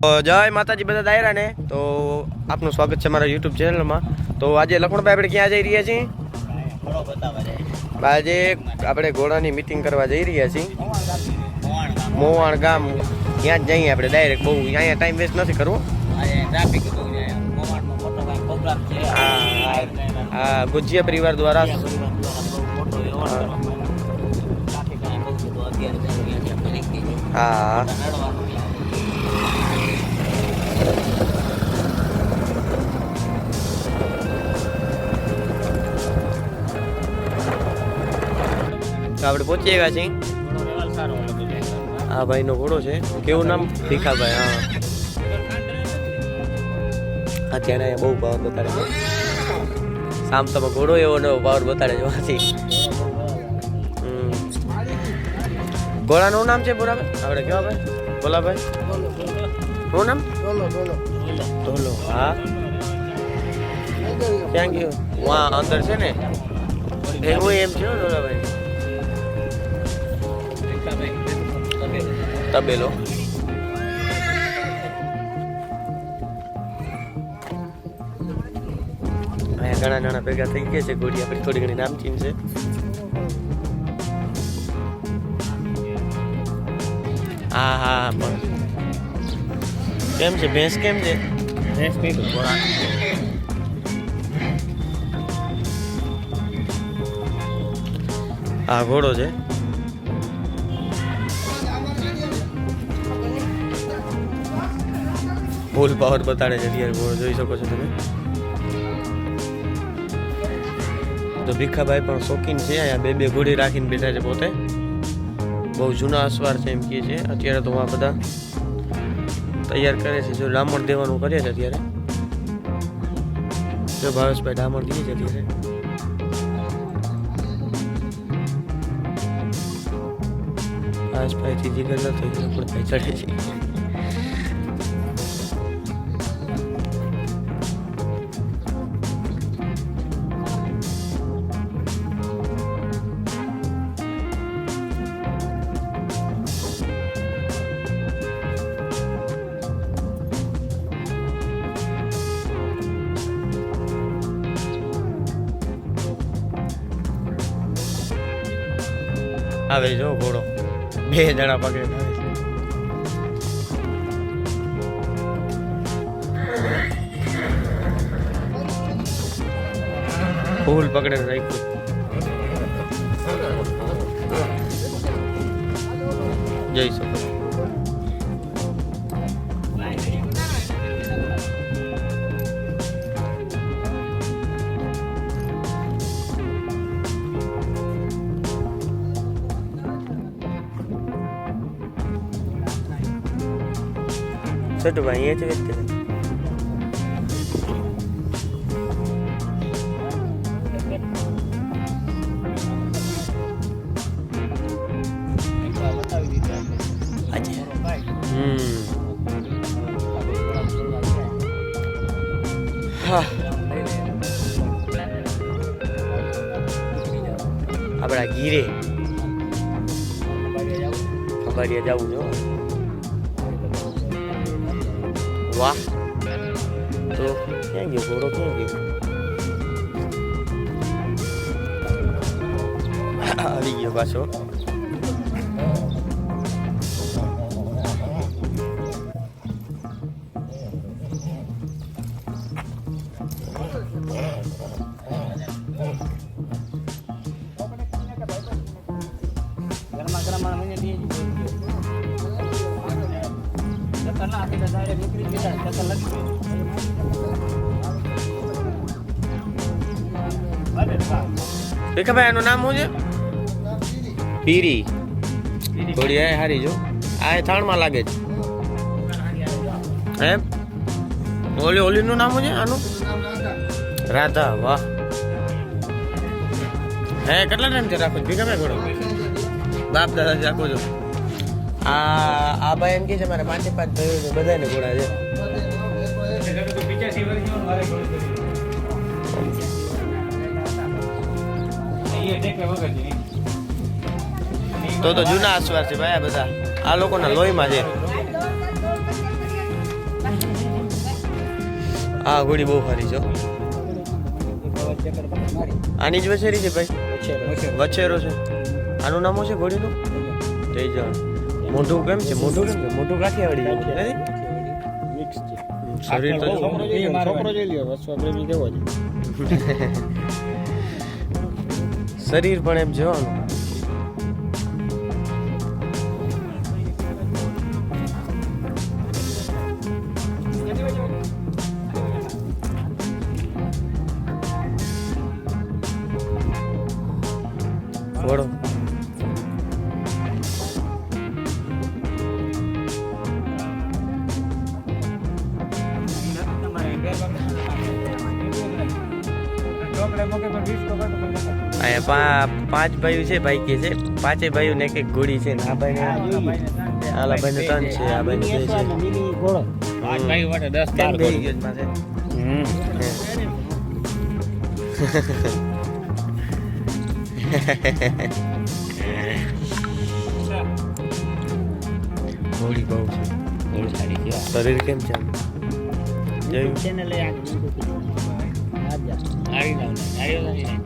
જય માતાજી બધા દાયરા ને તો આપનું સ્વાગત છે મારા યુટ્યુબ ચેનલમાં તો આજે લખણભાઈ આપણે ક્યાં જઈ રહ્યા છીએ? આજે આપણે ઘોડાની મિટિંગ કરવા જઈ રહ્યા છીએ. મોવાણ ગામ. ત્યાં જ જઈએ આપણે? ડાયરેક્ટ બહુ અહીંયા ટાઈમ વેસ્ટ નથી કરવો. હા ગુજિયા પરિવાર દ્વારા. હા. તો આપણે પહોંચી ગયા છીએ. આ ભાઈનો ઘોડો છે. કેવું નામ? ભીખાભાઈ, હા. અત્યારે અહીંયા બહુ પાવર બતાડે છે. સામ તમે ઘોડો એવો નવો પાવર બતાડે છે વાંચી. ઘોડાનું નામ છે બરાબર આપણે કેવા ભાઈ? બોલાભાઈ શું નામ? ઢોલો હા. ક્યાં ગયો વાં અંદર છે ને એવું એમ છે ઢોલાભાઈ તબેલો. ઘણા નાના ભેગા થઈ ગયા છે ઘોડી આપણી થોડી ઘણી નામચીન છે. હા હા પણ કેમ છે ભેંસ કેમ છે? આ ઘોડો છે. ફૂલ પાવર બતાડે છે. અત્યારે જોઈ શકો છો તમે. તો ભીખાભાઈ પણ શોખીન છે. અહીંયા બે બે ઘોડી રાખીને બેઠા છે પોતે. બહુ જૂના અસવાર છે એમ કહે છે. અત્યારે તો આ બધા તૈયાર કરે છે. જો રામણ દેવાનું કરે છે અત્યારે. જો ભાવેશભાઈ ડામણ દે છે અત્યારે. ભાવેશભાઈ થી જીગર ન થઈ ગયો. પણ ભાઈ ચડે છે. આવે જો ઘોડો. બે જણા પગે ફૂલ પકડે રાખ્યું જઈ શકો છોટુભાઈ અહીંયા જ વ્યક્તિ હમ. હા. આપણા ગીરે. ખંભાળિયા જવું જો. 좋아 쭉 그냥 요거로 돌리고 아니 요가쇼 아 ઘોડો ગયો પાછો ભીખાભાઈ એનું નામ શું છે? પીરી. થોડી આ હારી જો. આ એ થાળમાં લાગે છે. એમ ઓલી ઓલીનું નામ છે આનું? રાધા વાહ. હે કેટલા ટાઈમથી રાખો ભીખાભાઈ ઘોડો બાપ દાદાથી રાખો છો. આ આ ભાઈ એમ કે છે મારે પાંચે પાંચ ભાઈઓ છે બધાને ઘોડા છે. તો તો જૂના આસવાર છે ભાઈ આ બધા. આ લોકોના લોહીમાં છે. આ ઘોડી બહુ સારી છે આની જ વછેરી છે ભાઈ? વછેરો. છે. આનું નામ શું છે ઘોડીનું? તેજણ. મોઢું કેમ છે? મોઢું કેમ છે? મોઢું કાઠિયાવાડી જેવું છે. શરીર તો જો. છોકરો જોઈ લ્યો વસ્તુ પ્રેમી કેવો છે. શરીર પણ એમ જોવાનું. અહીંયા પા પાંચ ભાઈઓ છે ભાઈ કે છે. પાંચે ભાઈઓ ને એક એક ઘોડી છે ને આ ભાઈ ને આલા ભાઈ ને ત્રણ છે આ ભાઈ ને બે છે. બેહી શરીર કેમ છે? જોયું? સારી લાવ સારી લાવ